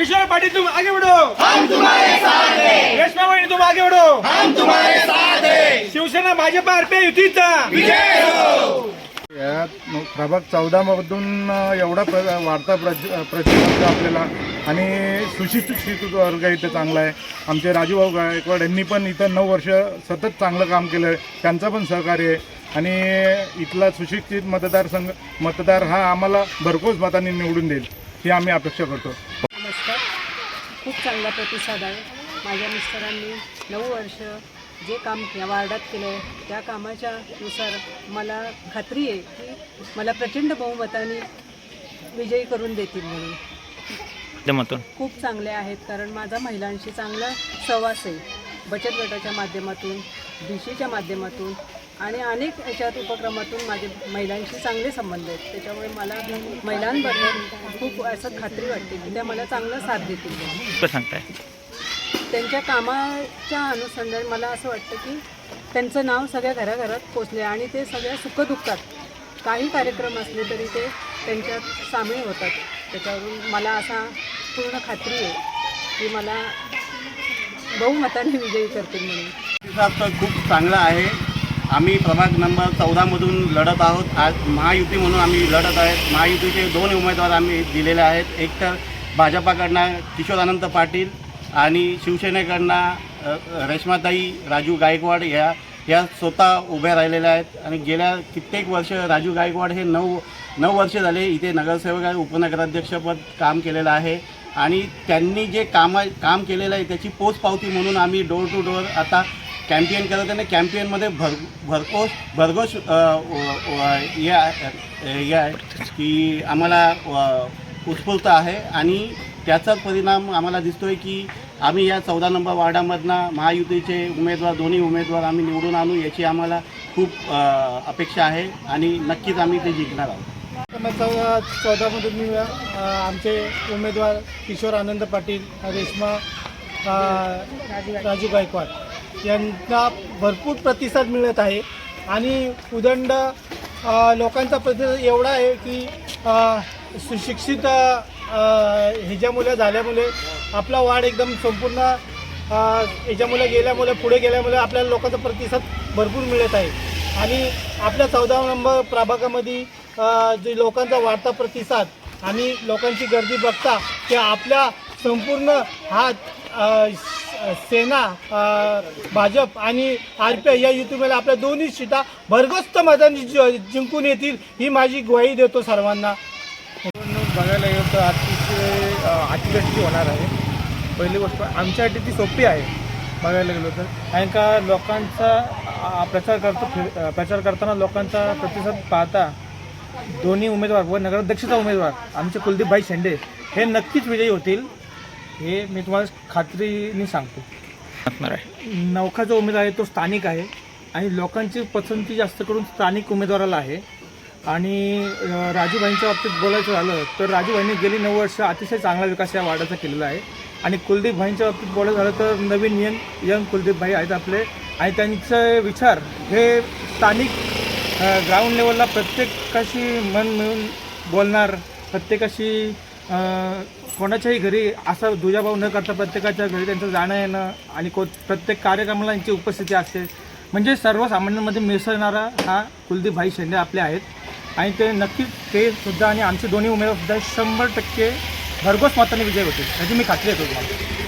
किशोर पाटिल तुम आगे बढ़ो। हम तुम्हारे साथ हैं। रेशमा वहिनी तुम आगे बढ़ो। हम तुम्हारे साथ हैं। शिवसेना भाजपा आरपीआय युतीचा। यात म- प्रभाग चौदामधून अ, एवढा प्र वाढता प्रच प्रचलित आपल्याला. आणि सुशिक्षित वर्ग इथं चांगला आहे. आमचे राजूभाऊ गायकवाड यांनी पण इथं नऊ वर्ष सतत चांगलं काम केलं आहे त्यांचं पण सहकार्य आहे. आणि इथला सुशिक्षित मतदारसंघ मतदार हा आम्हाला भरघोस मतांनी निवडून देईल ही आम्ही अपेक्षा करतो. खूप चांगला प्रतिसाद आहे. माझ्या मिस्टरांनी नऊ वर्ष जे काम या वार्डात केलं आहे त्या कामाच्या नुसार मला खात्री आहे की मला प्रचंड बहुमताने विजयी करून देतील म्हणून. खूप चांगले आहेत कारण माझा महिलांशी चांगला सहवास आहे. बचत गटाच्या माध्यमातून बी सीच्या माध्यमातून आणि अनेक याच्यात उपक्रमातून माझे महिलांशी चांगले संबंध आहेत. त्याच्यामुळे मला महिलांबरोबर खूप असं खात्री वाटते की त्या मला चांगला साथ देतील. सांगताय? त्यांच्या कामाच्या अनुषंगाने मला असं वाटतं की त्यांचं नाव सगळ्या घराघरात पोचले आणि ते सगळ्या सुखदुःखात काही कार्यक्रम असले तरी ते त्यांच्यात सामील होतात. त्याच्यावरून मला असा पूर्ण खात्री आहे की मला बहुमताने विजयी करतील म्हणून. खूप चांगला आहे. आम्ही प्रभाग नंबर चौदामधून लढत आहोत. आज महायुती म्हणून आम्ही लढत आहेत. महायुतीचे दोन उमेदवार आम्ही दिलेले आहेत. एक तर भाजपाकडनं किशोर अनंत पाटील आणि शिवसेनेकडनं रेश्माताई राजू गायकवाड या या स्वतः उभ्या राहिलेल्या आहेत. आणि गेल्या कित्येक वर्ष राजू गायकवाड हे नऊ नऊ वर्ष झाले इथे नगरसेवक उपनगराध्यक्षपद काम केलेलं आहे. आणि त्यांनी जे कामं काम केलेलं आहे त्याची पोचपावती म्हणून आम्ही डोर टू डोर आता कॅम्पेन करत आहे कॅम्पेनमध्ये भर भरकोस भरघोस हे आहे- हे आहे की आम्हाला व- उत्स्फूर्त आहे आणि त्याचाच परिणाम आम्हाला दिसतोय की आम्ही या चौदा नंबर वार्डामधनं महायुतीचे उमेदवार दोन्ही उमेदवार आम्ही निवडून आणू याची आम्हाला खूप अपेक्षा आहे आणि नक्कीच आम्ही ते जिंकणार आहोत. चौदा चौदामध्ये मी आमचे उमेदवार किशोर आनंद पाटील रेश्मा राजू गायकवाड. यांना भरपूर प्रतिसाद मिळत आहे. आणि उदंड लोकांचा प्रतिसाद एवढा आहे की सुशिक्षित ह्याच्यामुळे झाल्यामुळे आपला वाढ एकदम संपूर्ण ह्याच्यामुळे गेल्यामुळे पुढे गेल्यामुळे आपल्याला लोकांचा प्रतिसाद भरपूर मिळत आहे. आणि आपल्या चौदा नंबर प्रभागामध्ये जे लोकांचा वाढता प्रतिसाद आणि लोकांची गर्दी बघता ते आपल्या संपूर्ण हा सेना भाजप आणि आर पी आय या युतीमध्ये आपल्या दोन्ही सीटा भरगस्त मतांनी जि- जिंकून येतील ही माझी ग्वाही देतो सर्वांना. निवडणूक बघायला गेलं तर अतिशय अ, अतिगस्ती होणार आहे. पहिली गोष्ट आमच्यासाठी ती सोपी आहे बघायला गेलो तर. कारण का लोकांचा प्रचार करतो फिर- प्रचार करताना लोकांचा प्रतिसाद पाहता दोन्ही उमेदवार व नगराध्यक्षाचा उमेदवार आमचे कुलदीपभाई शेंडे हे नक्कीच विजयी होतील. हे मी तुम्हाला खात्रीने सांगतो. असणार आहे. नौका जो उमेदवार आहे तो स्थानिक आहे आणि लोकांची पसंती जास्त करून स्थानिक उमेदवाराला आहे. आणि अ, राजूभाईंच्या बाबतीत बोलायचं झालं तर राजूभाईंनी गेली नऊ वर्ष अतिशय चांगला विकास या वार्डाचा केलेला आहे. आणि कुलदीप भाईंच्या बाबतीत बोलायचं झालं तर नवीन यंग यंग कुलदीप भाई आहेत आपले. आणि त्यांचे विचार हे स्थानिक ग्राउंड लेवलला प्रत्येकाशी मन मिळून बोलणार प्रत्येकाशी अ, कोणाच्याही घरी असा दुजाभाव न करता प्रत्येकाच्या घरी त्यांचं जाणं येणं आणि को प्रत्येक कार्यक्रमाला यांची उपस्थिती असते. म्हणजे सर्वसामान्यांमध्ये मिसळणारा हा कुलदीप भाई शेंडे आपले आहेत. आणि ते नक्कीच ते सुद्धा आणि आमचे दोन्ही उमेदवारसुद्धा शंभर टक्के भरघोस मताने विजय होतील. याची मी खात्री येतो तुम्हाला.